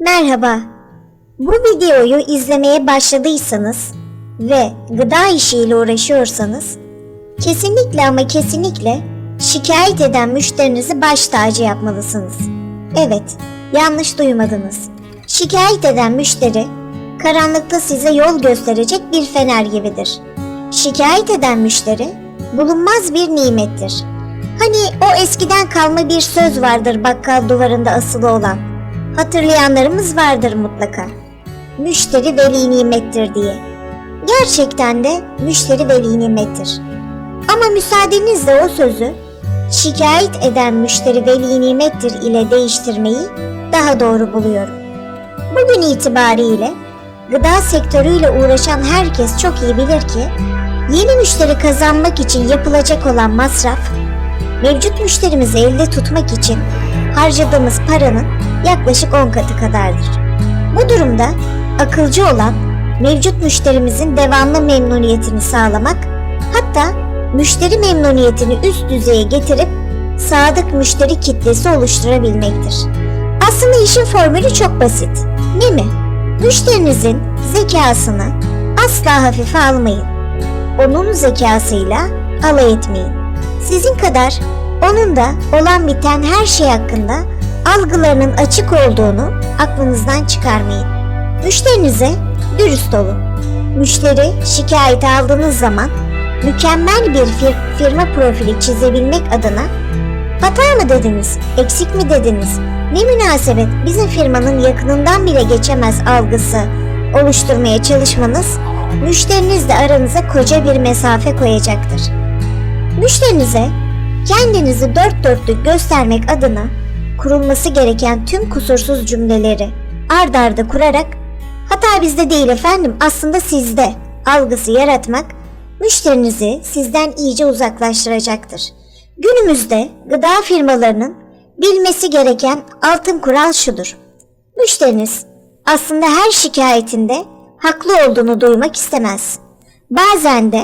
Merhaba. Bu videoyu izlemeye başladıysanız ve gıda işiyle uğraşıyorsanız kesinlikle ama kesinlikle şikayet eden müşterinizi baş tacı yapmalısınız. Evet, yanlış duymadınız. Şikayet eden müşteri karanlıkta size yol gösterecek bir fener gibidir. Şikayet eden müşteri bulunmaz bir nimettir. Hani o eskiden kalma bir söz vardır bakkal duvarında asılı olan. Hatırlayanlarımız vardır mutlaka. Müşteri veli nimettir diye. Gerçekten de müşteri veli nimettir. Ama müsaadenizle o sözü şikayet eden müşteri veli nimettir ile değiştirmeyi daha doğru buluyorum. Bugün itibariyle gıda sektörüyle uğraşan herkes çok iyi bilir ki yeni müşteri kazanmak için yapılacak olan masraf mevcut müşterimizi elde tutmak için harcadığımız paranın yaklaşık 10 katı kadardır. Bu durumda akılcı olan mevcut müşterimizin devamlı memnuniyetini sağlamak hatta müşteri memnuniyetini üst düzeye getirip sadık müşteri kitlesi oluşturabilmektir. Aslında işin formülü çok basit. Değil mi? Müşterinizin zekasını asla hafife almayın. Onun zekasıyla alay etmeyin. Sizin kadar onun da olan biten her şey hakkında algılarının açık olduğunu aklınızdan çıkarmayın. Müşterinize dürüst olun. Müşteri şikayeti aldığınız zaman mükemmel bir fir- firma profili çizebilmek adına hata mı dediniz, eksik mi dediniz, ne münasebet bizim firmanın yakınından bile geçemez algısı oluşturmaya çalışmanız müşterinizle aranıza koca bir mesafe koyacaktır. Müşterinize kendinizi dört dörtlük göstermek adına kurulması gereken tüm kusursuz cümleleri ard arda kurarak hata bizde değil efendim aslında sizde algısı yaratmak müşterinizi sizden iyice uzaklaştıracaktır. Günümüzde gıda firmalarının bilmesi gereken altın kural şudur. Müşteriniz aslında her şikayetinde haklı olduğunu duymak istemez. Bazen de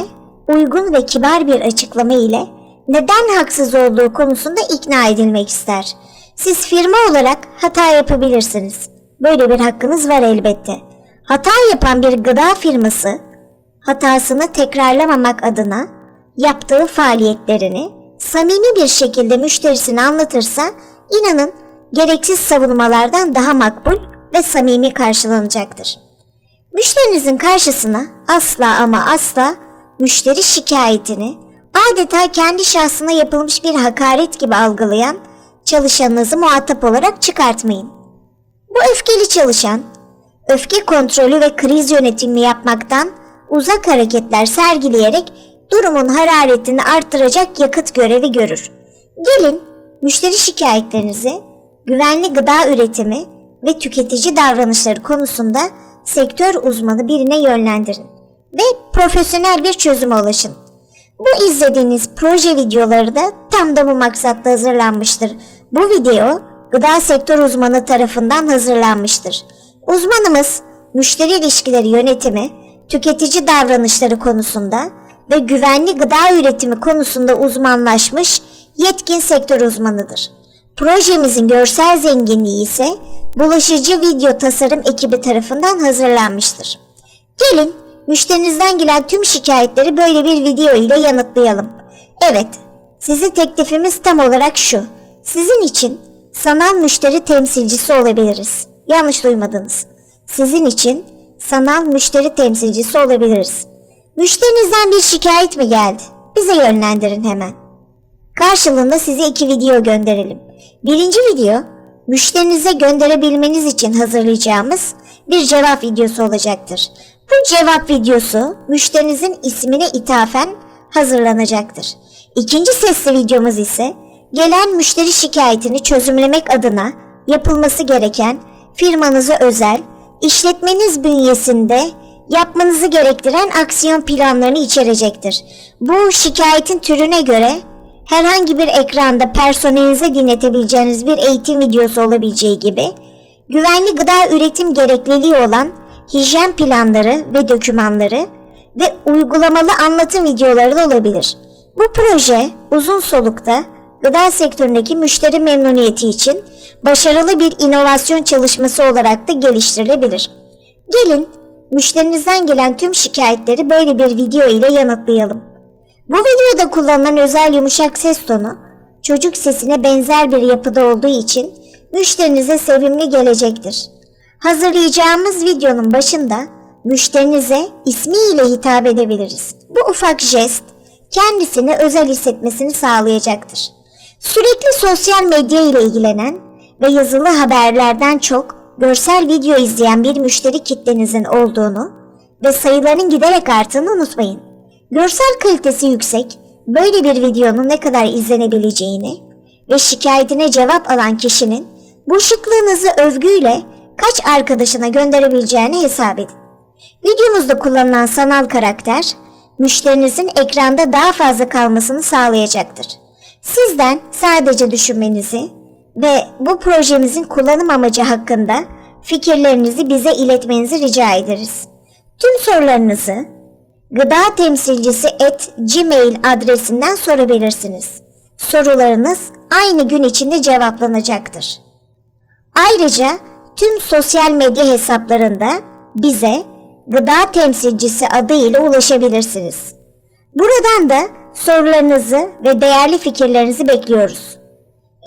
uygun ve kibar bir açıklama ile neden haksız olduğu konusunda ikna edilmek ister. Siz firma olarak hata yapabilirsiniz. Böyle bir hakkınız var elbette. Hata yapan bir gıda firması hatasını tekrarlamamak adına yaptığı faaliyetlerini samimi bir şekilde müşterisine anlatırsa inanın gereksiz savunmalardan daha makbul ve samimi karşılanacaktır. Müşterinizin karşısına asla ama asla müşteri şikayetini adeta kendi şahsına yapılmış bir hakaret gibi algılayan çalışanınızı muhatap olarak çıkartmayın. Bu öfkeli çalışan, öfke kontrolü ve kriz yönetimi yapmaktan uzak hareketler sergileyerek durumun hararetini arttıracak yakıt görevi görür. Gelin müşteri şikayetlerinizi güvenli gıda üretimi ve tüketici davranışları konusunda sektör uzmanı birine yönlendirin ve profesyonel bir çözüme ulaşın. Bu izlediğiniz proje videoları da tam da bu maksatla hazırlanmıştır. Bu video gıda sektör uzmanı tarafından hazırlanmıştır. Uzmanımız müşteri ilişkileri yönetimi, tüketici davranışları konusunda ve güvenli gıda üretimi konusunda uzmanlaşmış yetkin sektör uzmanıdır. Projemizin görsel zenginliği ise bulaşıcı video tasarım ekibi tarafından hazırlanmıştır. Gelin müşterinizden gelen tüm şikayetleri böyle bir video ile yanıtlayalım. Evet, sizi teklifimiz tam olarak şu. Sizin için sanal müşteri temsilcisi olabiliriz. Yanlış duymadınız. Sizin için sanal müşteri temsilcisi olabiliriz. Müşterinizden bir şikayet mi geldi? Bize yönlendirin hemen. Karşılığında size iki video gönderelim. Birinci video, müşterinize gönderebilmeniz için hazırlayacağımız bir cevap videosu olacaktır. Bu cevap videosu müşterinizin ismine ithafen hazırlanacaktır. İkinci sesli videomuz ise gelen müşteri şikayetini çözümlemek adına yapılması gereken firmanıza özel, işletmeniz bünyesinde yapmanızı gerektiren aksiyon planlarını içerecektir. Bu şikayetin türüne göre herhangi bir ekranda personelinize dinletebileceğiniz bir eğitim videosu olabileceği gibi güvenli gıda üretim gerekliliği olan hijyen planları ve dokümanları ve uygulamalı anlatım videoları da olabilir. Bu proje uzun solukta gıda sektöründeki müşteri memnuniyeti için başarılı bir inovasyon çalışması olarak da geliştirilebilir. Gelin müşterinizden gelen tüm şikayetleri böyle bir video ile yanıtlayalım. Bu videoda kullanılan özel yumuşak ses tonu çocuk sesine benzer bir yapıda olduğu için müşterinize sevimli gelecektir. Hazırlayacağımız videonun başında müşterinize ismiyle hitap edebiliriz. Bu ufak jest kendisini özel hissetmesini sağlayacaktır. Sürekli sosyal medya ile ilgilenen ve yazılı haberlerden çok görsel video izleyen bir müşteri kitlenizin olduğunu ve sayıların giderek arttığını unutmayın. Görsel kalitesi yüksek, böyle bir videonun ne kadar izlenebileceğini ve şikayetine cevap alan kişinin bu şıklığınızı övgüyle kaç arkadaşına gönderebileceğini hesap edin. Videomuzda kullanılan sanal karakter, müşterinizin ekranda daha fazla kalmasını sağlayacaktır. Sizden sadece düşünmenizi ve bu projemizin kullanım amacı hakkında fikirlerinizi bize iletmenizi rica ederiz. Tüm sorularınızı gıda temsilcisi et gmail adresinden sorabilirsiniz. Sorularınız aynı gün içinde cevaplanacaktır. Ayrıca tüm sosyal medya hesaplarında bize gıda temsilcisi adıyla ulaşabilirsiniz. Buradan da sorularınızı ve değerli fikirlerinizi bekliyoruz.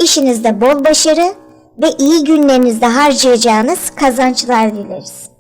İşinizde bol başarı ve iyi günlerinizde harcayacağınız kazançlar dileriz.